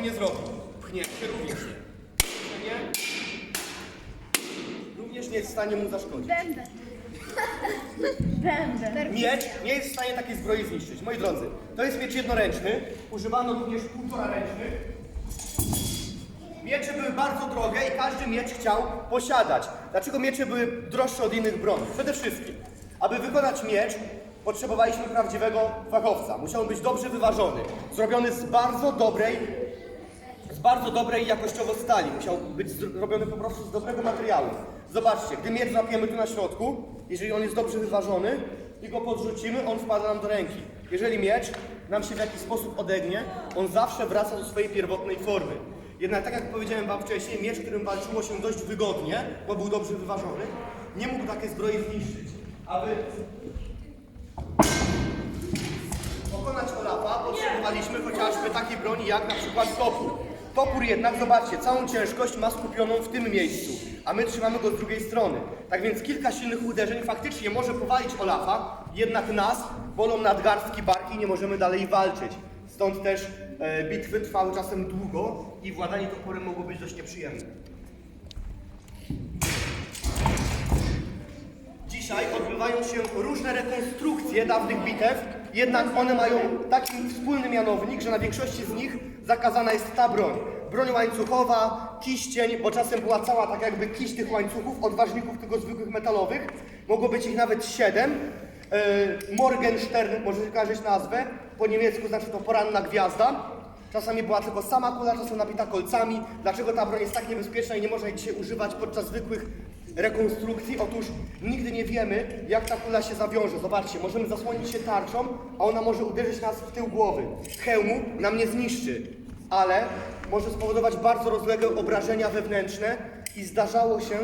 nie zrobi. Pchnięcie również nie. Nie. Również nie jest w stanie mu zaszkodzić. Będę. Będę. Miecz nie jest w stanie takiej zbroi zniszczyć. Moi drodzy, to jest miecz jednoręczny. Używano również półtora ręcznych. Miecze były bardzo drogie i każdy miecz chciał posiadać. Dlaczego miecze były droższe od innych broni? Przede wszystkim, aby wykonać miecz, potrzebowaliśmy prawdziwego fachowca. Musiał być dobrze wyważony, zrobiony z bardzo dobrej, bardzo dobrej jakościowo stali. Musiał być zrobiony po prostu z dobrego materiału. Zobaczcie, gdy miecz zapiemy tu na środku, jeżeli on jest dobrze wyważony i go podrzucimy, on wpada nam do ręki. Jeżeli miecz nam się w jakiś sposób odegnie, on zawsze wraca do swojej pierwotnej formy. Jednak tak jak powiedziałem Wam wcześniej, miecz, którym walczyło się dość wygodnie, bo był dobrze wyważony, nie mógł takiej zbroi zniszczyć. Aby pokonać Olafa potrzebowaliśmy chociażby takiej broni jak na przykład topór. Topór jednak, zobaczcie, całą ciężkość ma skupioną w tym miejscu, a my trzymamy go z drugiej strony. Tak więc kilka silnych uderzeń faktycznie może powalić Olafa, jednak nas bolą nadgarstki barki i nie możemy dalej walczyć. Stąd też e, bitwy trwały czasem długo i władanie toporem mogło być dość nieprzyjemne. Dzisiaj odbywają się różne rekonstrukcje dawnych bitew, jednak one mają taki wspólny mianownik, że na większości z nich zakazana jest ta broń. Broń łańcuchowa, kiścień, bo czasem była cała tak jakby kiść tych łańcuchów, odważników tylko zwykłych metalowych. Mogło być ich nawet siedem. Yy, Morgenstern, możecie kojarzyć nazwę, po niemiecku znaczy to poranna gwiazda. Czasami była tylko sama kula, czasem nabita kolcami. Dlaczego ta broń jest tak niebezpieczna i nie można jej dzisiaj używać podczas zwykłych rekonstrukcji? Otóż nigdy nie wiemy, jak ta kula się zawiąże. Zobaczcie, możemy zasłonić się tarczą, a ona może uderzyć nas w tył głowy. Hełmu nam nie zniszczy, ale może spowodować bardzo rozległe obrażenia wewnętrzne i zdarzało się,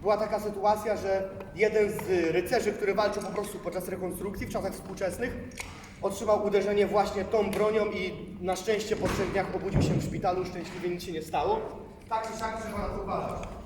była taka sytuacja, że jeden z rycerzy, który walczył po prostu podczas rekonstrukcji w czasach współczesnych, otrzymał uderzenie właśnie tą bronią i na szczęście po trzech dniach obudził się w szpitalu, szczęśliwie nic się nie stało. Tak czy siak trzeba na to uważać.